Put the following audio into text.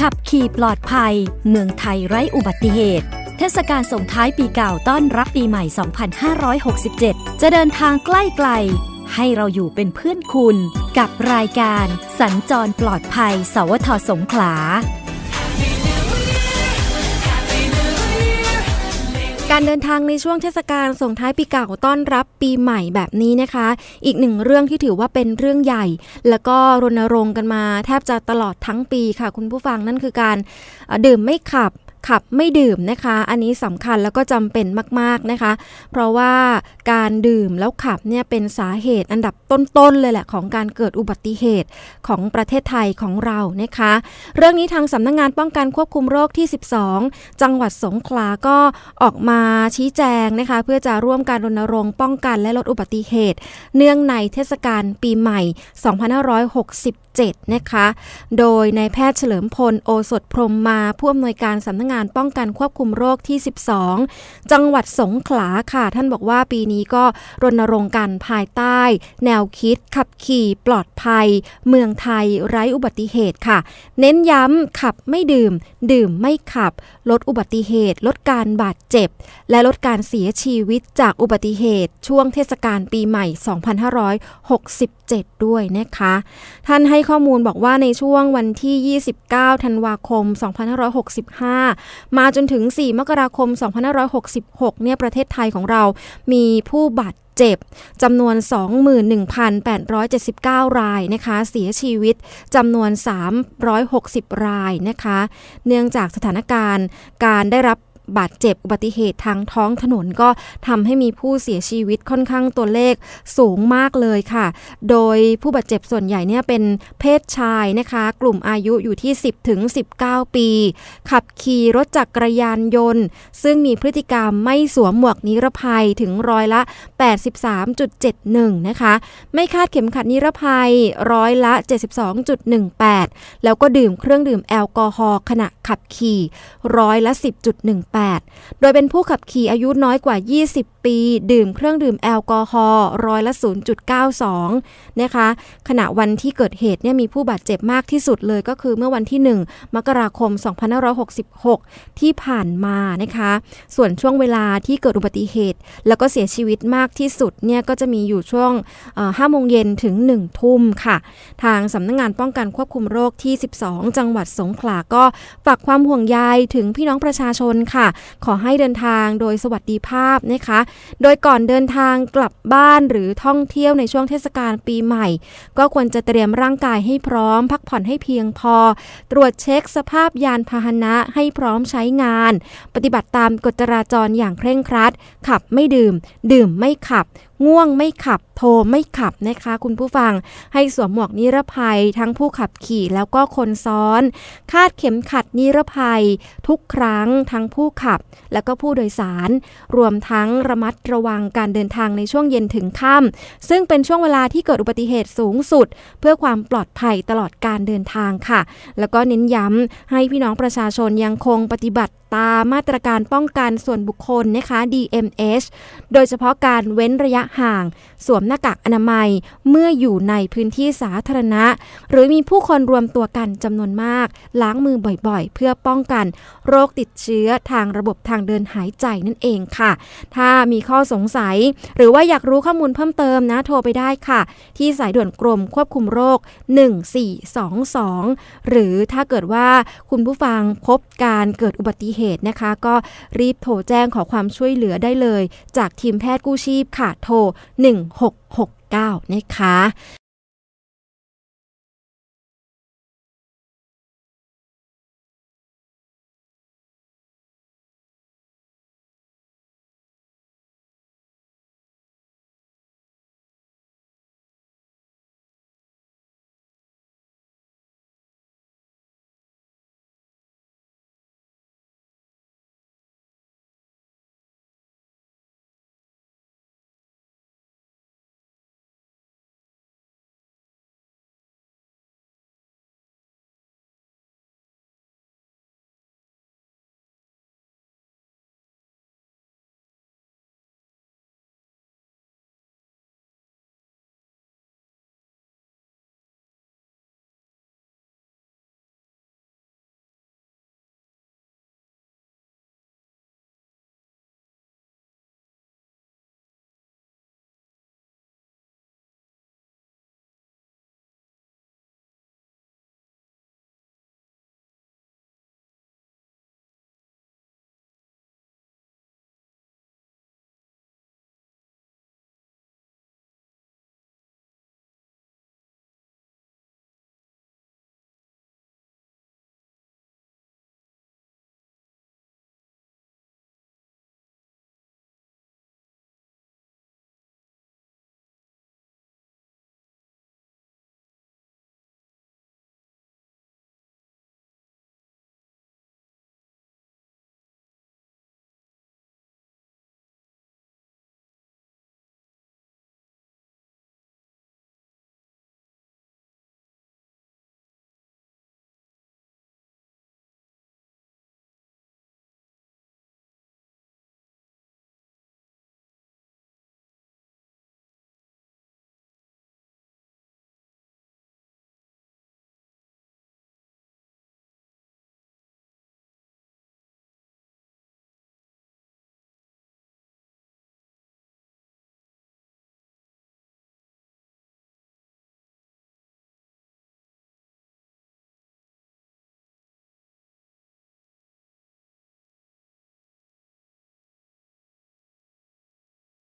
ขับขี่ปลอดภัย เมืองไทยไร้อุบัติเหตุ เทศกาลส่งท้ายปีเก่าต้อนรับปีใหม่ 2567 จะเดินทางใกล้ไกล ให้เราอยู่เป็นเพื่อนคุณ กับรายการ สัญจรปลอดภัย สวทสงขลา การเดินทางในช่วงเทศกาลส่งท้ายปีเก่าต้อนรับปีใหม่แบบนี้นะคะ อีกหนึ่งเรื่องที่ถือว่าเป็นเรื่องใหญ่ แล้วก็รณรงค์กันมา แทบจะตลอดทั้งปีค่ะ คุณผู้ฟังนั่นคือการดื่มไม่ขับ ขับไม่ดื่มนะคะ อันนี้สำคัญแล้วก็จำเป็นมากๆนะคะ เพราะว่าการดื่มแล้วขับเนี่ยเป็นสาเหตุอันดับต้นๆเลยแหละของการเกิดอุบัติเหตุของประเทศไทยของเรานะคะ เรื่องนี้ทางสำนักงงานป้องกันควบคุมโรคที่ 12 จังหวัดสงขลาก็ออกมาชี้แจงนะคะ เพื่อจะร่วมการรณรงค์ป้องกันและลดอุบัติเหตุ เนื่องในเทศกาลปีใหม่ 2567นะคะ โดยนายแพทย์เฉลิมพล โอสถพรมมาผู้อำนวยการสำนักงานป้องกันควบคุมโรคที่ 12 จังหวัดสงขลาค่ะ ท่านบอกว่าปีนี้ก็รณรงค์กันภายใต้ แนวคิดขับขี่ปลอดภัย เมืองไทยไร้อุบัติเหตุค่ะ เน้นย้ำขับไม่ดื่ม ดื่มไม่ขับ ลดอุบัติเหตุ ลดการบาดเจ็บ และลดการเสียชีวิตจากอุบัติเหตุ ช่วงเทศกาลปีใหม่ 2567 ด้วยนะคะ ท่านให้ข้อมูลบอกว่าในช่วงวันที่ 29 ธันวาคม 2565 มาจนถึง 4 มกราคม 2566 เนี่ยประเทศไทยของเรามีผู้บาดเจ็บจำนวน 21,879 รายนะคะ เสียชีวิตจำนวน 360 รายนะคะ เนื่องจากสถานการณ์การได้รับ บาดเจ็บอุบัติเหตุทางท้องถนนก็ทำให้มีผู้เสียชีวิตค่อนข้างตัวเลขสูงมากเลยค่ะ โดยผู้บาดเจ็บส่วนใหญ่เนี่ยเป็นเพศชายนะคะ กลุ่มอายุอยู่ที่ 10ถึง19 ปี ขับขี่รถจักรยานยนต์ ซึ่งมีพฤติกรรมไม่สวมหมวกนิรภัยถึงร้อยละ 83.71 นะคะ ไม่คาดเข็มขัดนิรภัยร้อยละ 72.18 แล้วก็ดื่มเครื่องดื่มแอลกอฮอล์ขณะขับขี่ร้อยละ 10.18โดยเป็นผู้ขับขี่อายุน้อยกว่า 20 ปี ดื่มเครื่องดื่มแอลกอฮอล์ร้อยละ 0.92 นะคะ ขณะวันที่เกิดเหตุเนี่ยมีผู้บาดเจ็บมากที่สุดเลยก็คือเมื่อวันที่ 1 มกราคม 2566 ที่ผ่านมานะคะ ส่วนช่วงเวลาที่เกิดอุบัติเหตุ แล้วก็เสียชีวิตมากที่สุดเนี่ยก็จะมีอยู่ช่วง5โมงเย็นถึง 1 ทุ่มค่ะ ทางสำนักงงานป้องกันควบคุมโรคที่ 12 จังหวัดสงขลาก็ฝากความห่วงใยถึงพี่น้องประชาชนค่ะขอให้เดินทางโดยสวัสดิภาพนะคะ โดยก่อนเดินทางกลับบ้านหรือท่องเที่ยวในช่วงเทศกาลปีใหม่ ก็ควรจะเตรียมร่างกายให้พร้อม พักผ่อนให้เพียงพอ ตรวจเช็คสภาพยานพาหนะให้พร้อมใช้งาน ปฏิบัติตามกฎจราจรอย่างเคร่งครัด ขับไม่ดื่ม ดื่มไม่ขับ ง่วงไม่ขับโทรไม่ขับนะคะ คุณผู้ฟังให้สวมหมวกนิรภัยทั้งผู้ขับขี่แล้วก็คนซ้อน คาดเข็มขัดนิรภัย ทุกครั้งทั้งผู้ขับ แล้วก็ผู้โดยสาร รวมทั้งระมัดระวังการเดินทางในช่วงเย็นถึงค่ำซึ่งเป็นช่วงเวลาที่เกิดอุบัติเหตุสูงสุด เพื่อความปลอดภัยตลอดการเดินทางค่ะ แล้วก็เน้นย้ำให้พี่น้องประชาชนยังคงปฏิบัติ ตามมาตรการป้องกันส่วนบุคคลนะคะ DMH โดยเฉพาะการเว้นระยะห่าง สวมหน้ากากอนามัยเมื่ออยู่ในพื้นที่สาธารณะ หรือมีผู้คนรวมตัวกันจำนวนมาก ล้างมือบ่อยๆ เพื่อป้องกันโรคติดเชื้อทางระบบทางเดินหายใจนั่นเองค่ะ ถ้ามีข้อสงสัย หรือว่าอยากรู้ข้อมูลเพิ่มเติมนะโทรไปได้ค่ะ ที่สายด่วนกรมควบคุมโรค 1422 หรือถ้าเกิดว่าคุณผู้ฟังพบการเกิดอุบัติเหเหตุนะคะ ก็รีบโทรแจ้งขอความช่วยเหลือได้เลย จากทีมแพทย์กู้ชีพค่ะโทร 1669 นะคะ